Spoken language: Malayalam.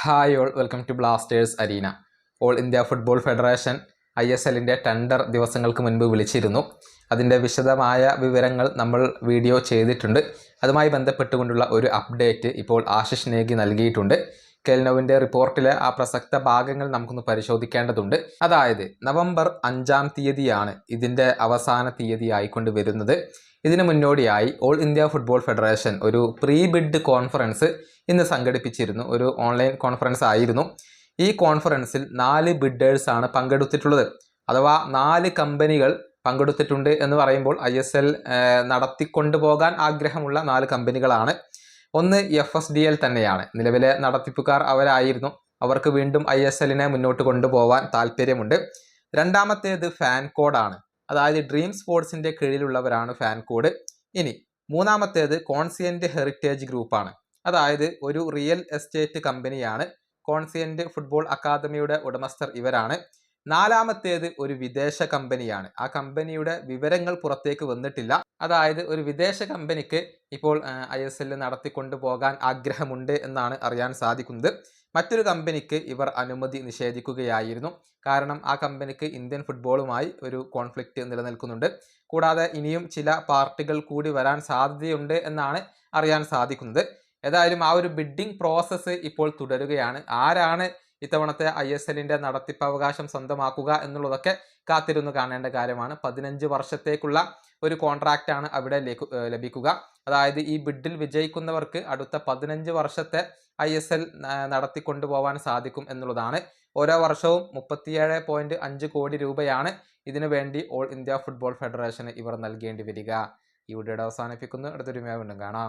Hi all welcome to Blasters arena all India football federation I S എല്ലിന്റെ ടെൻഡർ ദിവസങ്ങൾക്ക് മുൻപ് വിളിച്ചിരുന്നു. അതിന്റെ വിശദമായ വിവരങ്ങൾ നമ്മൾ വീഡിയോ ചെയ്തിട്ടുണ്ട്. അതുമായി ബന്ധപ്പെട്ടുകൊണ്ടുള്ള ഒരു അപ്ഡേറ്റ് ഇപ്പോൾ ആശിഷ് നേഗി നൽകിയിട്ടുണ്ട്. കെൽനോവിന്റെ റിപ്പോർട്ടിലെ ആ പ്രസക്ത ഭാഗങ്ങൾ നമുക്കൊന്ന് പരിശോധിക്കേണ്ടതുണ്ട്. അതായത് നവംബർ അഞ്ചാം തീയതിയാണ് ഇതിന്റെ അവസാന തീയതി ആയിക്കൊണ്ട് വരുന്നത്. ഇതിനു മുന്നോടിയായി ഓൾ ഇന്ത്യ ഫുട്ബോൾ ഫെഡറേഷൻ ഒരു പ്രീ ബിഡ് കോൺഫറൻസ് ഇന്ന് സംഘടിപ്പിച്ചിരുന്നു. ഒരു ഓൺലൈൻ കോൺഫറൻസ് ആയിരുന്നു. ഈ കോൺഫറൻസിൽ നാല് ബിഡേഴ്സാണ് പങ്കെടുത്തിട്ടുള്ളത്. അഥവാ നാല് കമ്പനികൾ പങ്കെടുത്തിട്ടുണ്ട് എന്ന് പറയുമ്പോൾ ഐ എസ് എൽ നടത്തിക്കൊണ്ടുപോകാൻ ആഗ്രഹമുള്ള നാല് കമ്പനികളാണ് ഒന്ന് എഫ് എസ് ഡി എൽ തന്നെയാണ്. നിലവിലെ നടത്തിപ്പുകാർ അവരായിരുന്നു. അവർക്ക് വീണ്ടും ഐ എസ് എല്ലിനെ മുന്നോട്ട് കൊണ്ടുപോകാൻ താല്പര്യമുണ്ട്. രണ്ടാമത്തേത് ഫാൻ കോഡാണ് അതായത് ഡ്രീം സ്പോർട്സിന്റെ കീഴിലുള്ളവരാണ് ഫാൻ കോഡ് ഇനി മൂന്നാമത്തേത് കോൺസിയന്റ് ഹെറിറ്റേജ് ഗ്രൂപ്പാണ് അതായത് ഒരു റിയൽ എസ്റ്റേറ്റ് കമ്പനിയാണ് കോൺസിയന്റ് ഫുട്ബോൾ അക്കാദമിയുടെ ഉടമസ്ഥർ ഇവരാണ്. നാലാമത്തേത് ഒരു വിദേശ കമ്പനിയാണ് ആ കമ്പനിയുടെ വിവരങ്ങൾ പുറത്തേക്ക് വന്നിട്ടില്ല. അതായത് ഒരു വിദേശ കമ്പനിക്ക് ഇപ്പോൾ ഐ എസ് എൽ നടത്തിക്കൊണ്ടു പോകാൻ ആഗ്രഹമുണ്ട് എന്നാണ് അറിയാൻ സാധിക്കുന്നത്. മറ്റൊരു കമ്പനിക്ക് ഇവർ അനുമതി നിഷേധിക്കുകയായിരുന്നു. കാരണം ആ കമ്പനിക്ക് ഇന്ത്യൻ ഫുട്ബോളുമായി ഒരു കോൺഫ്ലിക്റ്റ് നിലനിൽക്കുന്നുണ്ട്. കൂടാതെ ഇനിയും ചില പാർട്ടികൾ കൂടി വരാൻ സാധ്യതയുണ്ട് എന്നാണ് അറിയാൻ സാധിക്കുന്നത്. ഏതായാലും ആ ഒരു ബിഡിംഗ് പ്രോസസ്സ് ഇപ്പോൾ തുടരുകയാണ്. ആരാണ് ഇത്തവണത്തെ ഐ എസ് എല്ലിന്റെ നടത്തിപ്പ് അവകാശം സ്വന്തമാക്കുക എന്നുള്ളതൊക്കെ കാത്തിരുന്ന് കാണേണ്ട കാര്യമാണ്. പതിനഞ്ച് വർഷത്തേക്കുള്ള ഒരു കോൺട്രാക്റ്റാണ് അവിടെ ലഭിക്കുക. അതായത് ഈ ബിഡിൽ വിജയിക്കുന്നവർക്ക് അടുത്ത പതിനഞ്ച് വർഷത്തെ ഐ എസ് എൽ നടത്തിക്കൊണ്ടുപോകാൻ സാധിക്കും എന്നുള്ളതാണ്. ഓരോ വർഷവും മുപ്പത്തിയേഴ് പോയിന്റ് അഞ്ച് കോടി രൂപയാണ് ഇതിനു വേണ്ടി ഓൾ ഇന്ത്യ ഫുട്ബോൾ ഫെഡറേഷന് ഇവർ നൽകേണ്ടി വരിക. ഈ വീഡിയോയുടെ അവസാനിപ്പിക്കുന്നു. അടുത്തൊരു വീണ്ടും കാണാം.